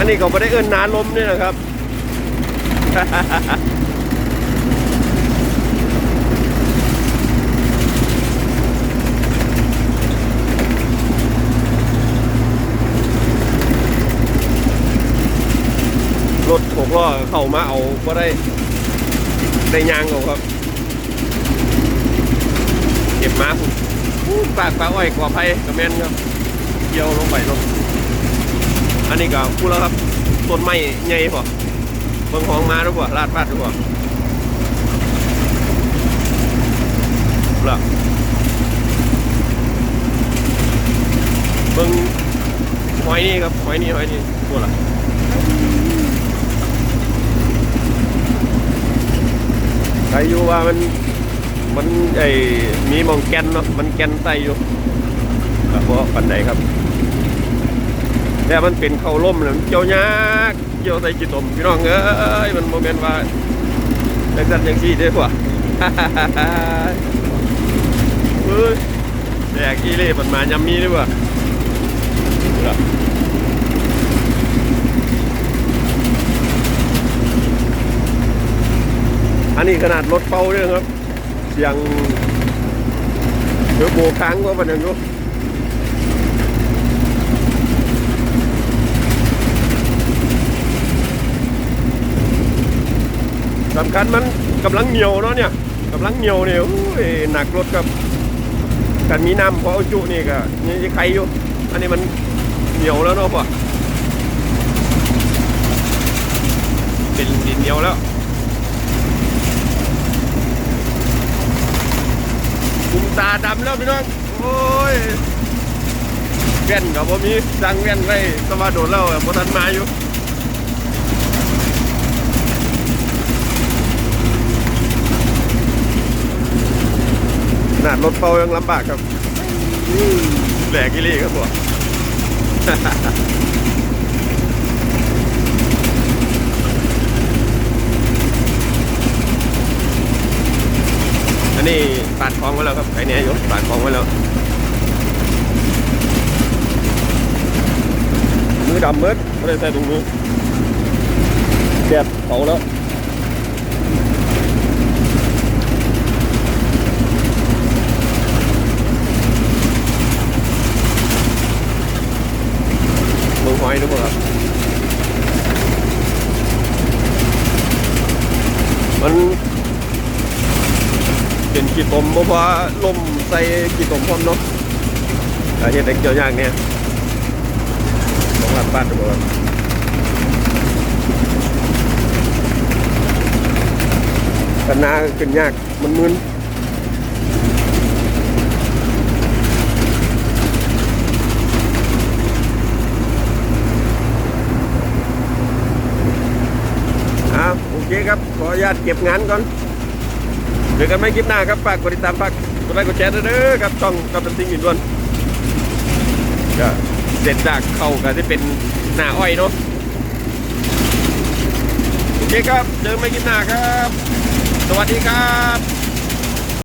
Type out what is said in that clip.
อันนี้ก็ไม่ได้เอิ้นน้าล้มนี่นะครับ รถหกล้อเข้ามาเอาก็ได้ได้ยางเอาครับ เก็บมาผมอู้ปากปลาอ้อยกว่าไผ่กระแมนครับเกี่ยวลงไปลง อันนี้ก็พูดแล้วครับต้นไม้ใหญ่พอเบิ่งของมาดูกว่าลาดปาดดูกว่าละเบิ่งหอยนี่ครับหอยนี่หอยนี่พูดละใครอยู่ว่ามันมันไอมีมองแกนเนาะมันแกนไตอยู่ก็เพราะปันไหนครับ แต่มันเป็นเข้าล่มนะมันเกี่ยวยากเกี่ยวใส่กีตมพี่น้องเอ้ยมันโมเมนต์ว่าจังสันจังซี่เด้อกว่าเฮ้ยแดกอีเล่มันมายำมีด้วยว่ะอันนี้ขนาดรถเป่าด้วยครับเสียงเดี๋ยวโบค้างก็วันนึงดู สำคัญมันกำลังเหนียวเนาะเนี่ยกำลังเหนียวเนี่ยหนักรถกับกันมีน้ำพอเอาจุนี่ก็ยังจะใครอยู่ อันนี้มันเหนียวแล้วเนาะพ่อเป็นดินเหนียวแล้วกุมตาดำแล้วพี่น้องโอ้ยแว่นกับผมมีสั่งแว่นไว้สมาโดดแล้วพอทันมาอยู่ ขนาดรถเป่ายังลำบากครับแหลกกิลีครับผมอันนี้ปาดคลองไว้แล้วครับไก่เนี้ยยกปาดคลองไว้แล้วมือดำเมิดไม่ได้ใส่ถุงมือแดดเผาแล้ว มือหอยด้วยครับ มันเป็นกี่ตมเพราะว่าลมใส่กี่ตมพร้อมเนาะอาเหตุเกี่ยวยากเนี่ยต้องรับบ้านทุกคนกันนาขึ้นยากมันมึนอ่า คครับ ขออนุญาตเก็บงานก่อนเจอกันไม่คลิปหน้าครับฝากกดติดตามฝากกดไลค์กดแชร์ด้วยเด้อครับช่องกับเป็นสิ่งอินด้วนก็เสร็จจากเข้ากันที่เป็นหน้าอ้อยเนาะโอเคครับ เจอไม่คลิปหน้าครับ สวัสดีครับ